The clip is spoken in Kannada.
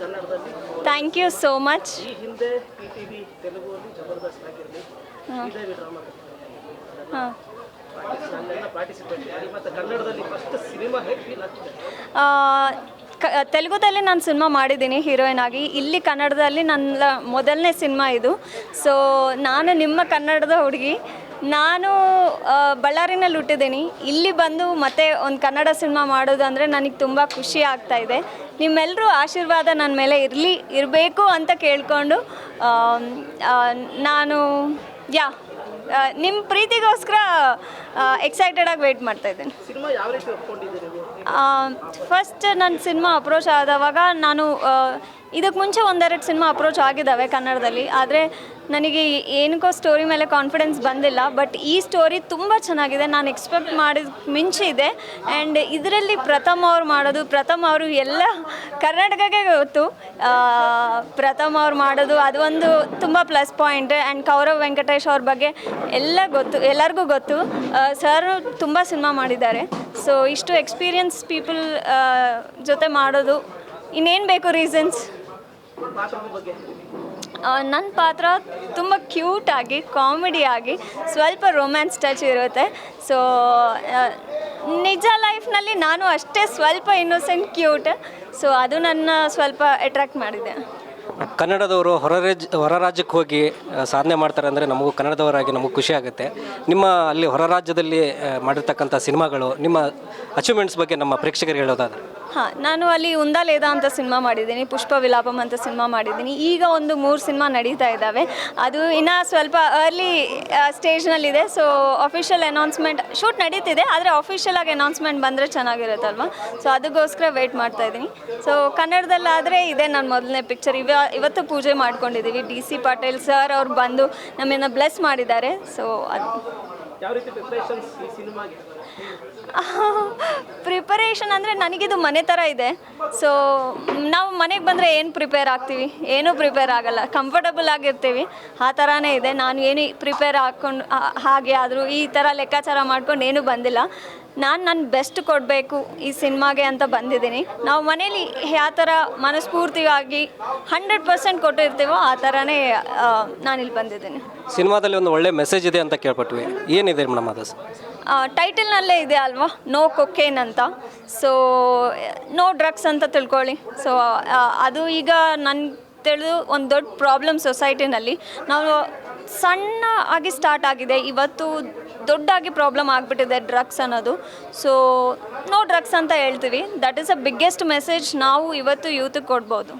ಕನ್ನಡದಲ್ಲಿ. ಥ್ಯಾಂಕ್ ಯು ಸೋ ಮಚ್ ಈ ಹಿಂದೆ ಪಿ ಟಿ ವಿ ತೆಲುಗುವಲ್ಲಿ ಜಬರ್ದಸ್ತ್ ಆಗಿರಲಿ ಶ್ರೀದೇವಿ ಡ್ರಾಮಾ ಹಾಂ. ತೆಲುಗುದಲ್ಲಿ ನಾನು ಸಿನಿಮಾ ಮಾಡಿದ್ದೀನಿ ಹೀರೋಯಿನ್ ಆಗಿ. ಇಲ್ಲಿ ಕನ್ನಡದಲ್ಲಿ ನನ್ನ ಮೊದಲನೇ ಸಿನಿಮಾ ಇದು. ಸೊ ನಾನು ನಿಮ್ಮ ಕನ್ನಡದ ಹುಡುಗಿ. ನಾನು ಬಳ್ಳಾರಿನಲ್ಲಿ ಹುಟ್ಟಿದ್ದೀನಿ. ಇಲ್ಲಿ ಬಂದು ಮತ್ತೆ ಒಂದು ಕನ್ನಡ ಸಿನಿಮಾ ಮಾಡೋದು ಅಂದರೆ ನನಗೆ ತುಂಬ ಖುಷಿ ಆಗ್ತಾ ಇದೆ. ನಿಮ್ಮೆಲ್ಲರೂ ಆಶೀರ್ವಾದ ನನ್ನ ಮೇಲೆ ಇರಲಿ, ಇರಬೇಕು ಅಂತ ಕೇಳಿಕೊಂಡು ನಾನು, ಯಾ ನಿಮ್ಮ ಪ್ರೀತಿಗೋಸ್ಕರ ಎಕ್ಸೈಟೆಡಾಗಿ ವೆಯ್ಟ್ ಮಾಡ್ತಾ ಇದ್ದೀನಿ. ಫಸ್ಟ್ ನನ್ನ ಸಿನಿಮಾ ಅಪ್ರೋಚ್ ಆದವಾಗ ನಾನು ಇದಕ್ಕೆ ಮುಂಚೆ ಒಂದೆರಡು ಸಿನಿಮಾ ಅಪ್ರೋಚ್ ಆಗಿದ್ದಾವೆ ಕನ್ನಡದಲ್ಲಿ. ಆದರೆ ನನಗೆ ಏನಕ್ಕೋ ಸ್ಟೋರಿ ಮೇಲೆ ಕಾನ್ಫಿಡೆನ್ಸ್ ಬಂದಿಲ್ಲ ಬಟ್ ಈ ಸ್ಟೋರಿ ತುಂಬ ಚೆನ್ನಾಗಿದೆ. ನಾನು ಎಕ್ಸ್ಪೆಕ್ಟ್ ಮಾಡಿದ ಮಿಂಚೆ ಇದೆ. ಆ್ಯಂಡ್ ಇದರಲ್ಲಿ ಪ್ರಥಮ್ ಅವ್ರು ಮಾಡೋದು, ಪ್ರಥಮ್ ಅವರು ಎಲ್ಲ ಕರ್ನಾಟಕಕ್ಕೆ ಗೊತ್ತು. ಪ್ರಥಮ್ ಅವ್ರು ಮಾಡೋದು, ಅದು ಒಂದು ತುಂಬ plus point and Kaurav Venkatesh ಅವ್ರ ಬಗ್ಗೆ ಎಲ್ಲ ಗೊತ್ತು, ಎಲ್ಲರಿಗೂ ಗೊತ್ತು. ಸರ್ ತುಂಬ ಸಿನಿಮಾ ಮಾಡಿದ್ದಾರೆ. ಸೊ ಇಷ್ಟು ಎಕ್ಸ್ಪೀರಿಯನ್ಸ್ ಪೀಪಲ್ ಜೊತೆ ಮಾಡೋದು. ಇನ್ನೇನು ಬೇಕು ರೀಸನ್ಸ್ ನನ್ನ ಪಾತ್ರ ತುಂಬ ಕ್ಯೂಟಾಗಿ ಕಾಮಿಡಿಯಾಗಿ ಸ್ವಲ್ಪ ರೊಮ್ಯಾನ್ಸ್ ಟಚ್ ಇರುತ್ತೆ. ಸೊ ನಿಜ ಲೈಫ್ನಲ್ಲಿ ನಾನು ಅಷ್ಟೇ ಸ್ವಲ್ಪ ಇನ್ನೋಸೆಂಟ್ ಕ್ಯೂಟ್ ಸೊ ಅದು ನನ್ನ ಸ್ವಲ್ಪ ಅಟ್ರಾಕ್ಟ್ ಮಾಡಿದೆ. ಕನ್ನಡದವರು ಹೊರ ರಾಜ್ಯ, ಹೊರ ರಾಜ್ಯಕ್ಕೆ ಹೋಗಿ ಸಾಧನೆ ಮಾಡ್ತಾರೆ ಅಂದರೆ ನಮಗೂ ಕನ್ನಡದವರಾಗಿ ನಮಗೂ ಖುಷಿ ಆಗುತ್ತೆ. ನಿಮ್ಮ ಅಲ್ಲಿ ಹೊರ ರಾಜ್ಯದಲ್ಲಿ ಮಾಡಿರ್ತಕ್ಕಂಥ ಸಿನಿಮಾಗಳು, ನಿಮ್ಮ ಅಚೀವ್ಮೆಂಟ್ಸ್ ಬಗ್ಗೆ ನಮ್ಮ ಪ್ರೇಕ್ಷಕರಿಗೆ ಹೇಳೋದಾದ್ರೆ? ಹಾಂ ನಾನು ಅಲ್ಲಿ ಉಂದಾಲೇದ ಅಂತ ಸಿನಿಮಾ ಮಾಡಿದ್ದೀನಿ ಪುಷ್ಪ ವಿಲಾಪಂ ಅಂತ ಸಿನಿಮಾ ಮಾಡಿದ್ದೀನಿ. ಈಗ ಒಂದು ಮೂರು ಸಿನಿಮಾ ನಡೀತಾ ಇದ್ದಾವೆ ಅದು ಇನ್ನು ಸ್ವಲ್ಪ ಅರ್ಲಿ ಸ್ಟೇಜ್ನಲ್ಲಿದೆ ಸೊ ಅಫಿಷಿಯಲ್ ಅನೌನ್ಸ್ಮೆಂಟ್ ಶೂಟ್ ನಡೀತಿದೆ ಆದರೆ ಅಫಿಷಿಯಲ್ ಆಗಿ ಅನೌನ್ಸ್ಮೆಂಟ್ ಬಂದರೆ ಚೆನ್ನಾಗಿರುತ್ತಲ್ವ? ಸೊ ಅದಕ್ಕೋಸ್ಕರ ವೆಯ್ಟ್ ಮಾಡ್ತಾ ಇದ್ದೀನಿ. ಸೊ ಕನ್ನಡದಲ್ಲಾದರೆ ಇದೆ ನನ್ನ ಮೊದಲನೇ ಪಿಕ್ಚರ್ ಇವ ಇವತ್ತು ಪೂಜೆ ಮಾಡ್ಕೊಂಡಿದ್ದೀವಿ ಡಿ ಸಿ ಪಾಟೀಲ್ ಸರ್ ಅವ್ರು ಬಂದು ನಮ್ಮನ್ನು ಬ್ಲೆಸ್ ಮಾಡಿದ್ದಾರೆ. ಸೊ ಅದು ಪ್ರಿಪರೇಷನ್ ಅಂದರೆ ನನಗಿದು ಮನೆ ಥರ ಇದೆ. ಸೊ ನಾವು ಮನೆಗೆ ಬಂದರೆ ಏನು ಪ್ರಿಪೇರ್ ಆಗ್ತೀವಿ? ಏನೂ ಪ್ರಿಪೇರ್ ಆಗಲ್ಲ. ಕಂಫರ್ಟಬಲ್ ಆಗಿರ್ತೀವಿ. ಆ ಥರನೇ ಇದೆ. ನಾನು ಏನು ಪ್ರಿಪೇರ್ ಹಾಕ್ಕೊಂಡು ಹಾಗೆ ಆದರೂ ಈ ಥರ ಲೆಕ್ಕಾಚಾರ ಮಾಡ್ಕೊಂಡು ಏನೂ ಬಂದಿಲ್ಲ. ನಾನು ನನ್ನ ಬೆಸ್ಟ್ ಕೊಡಬೇಕು ಈ ಸಿನಿಮಾಗೆ ಅಂತ ಬಂದಿದ್ದೀನಿ. ನಾವು ಮನೇಲಿ ಯಾವ ಥರ ಮನಸ್ಫೂರ್ತಿಯಾಗಿ ಹಂಡ್ರೆಡ್ ಪರ್ಸೆಂಟ್ ಕೊಟ್ಟಿರ್ತೀವೋ ಆ ಥರನೇ ನಾನಿಲ್ಲಿ ಬಂದಿದ್ದೀನಿ. ಸಿನಿಮಾದಲ್ಲಿ ಒಂದು ಒಳ್ಳೆ ಮೆಸೇಜ್ ಇದೆ ಅಂತ ಕೇಳ್ಪಟ್ವಿ. ಏನಿದೆ ಮೇಡಮ್ ಅದು ಟೈಟಲ್ನಲ್ಲೇ ಇದೆ ಅಲ್ವಾ? ನೋ ಕೊಕೇನ್ ಅಂತ. ಸೊ ನೋ ಡ್ರಗ್ಸ್ ಅಂತ ತಿಳ್ಕೊಳ್ಳಿ. ಸೊ ಅದು ಈಗ ನನ್ನ ತಿಳಿದು ಒಂದು ದೊಡ್ಡ ಪ್ರಾಬ್ಲಮ್ ಸೊಸೈಟಿನಲ್ಲಿ ನಾವು ಸಣ್ಣ ಆಗಿ ಸ್ಟಾರ್ಟ್ ಆಗಿದೆ. ಇವತ್ತು ದೊಡ್ಡಾಗಿ ಪ್ರಾಬ್ಲಮ್ ಆಗಿಬಿಟ್ಟಿದೆ ಡ್ರಗ್ಸ್ ಅನ್ನೋದು. ಸೊ ನೋ ಡ್ರಗ್ಸ್ ಅಂತ ಹೇಳ್ತೀವಿ. That is a biggest message ನಾವು ಇವತ್ತು ಯೂತ್ಗೆ ಕೊಡ್ಬೋದು.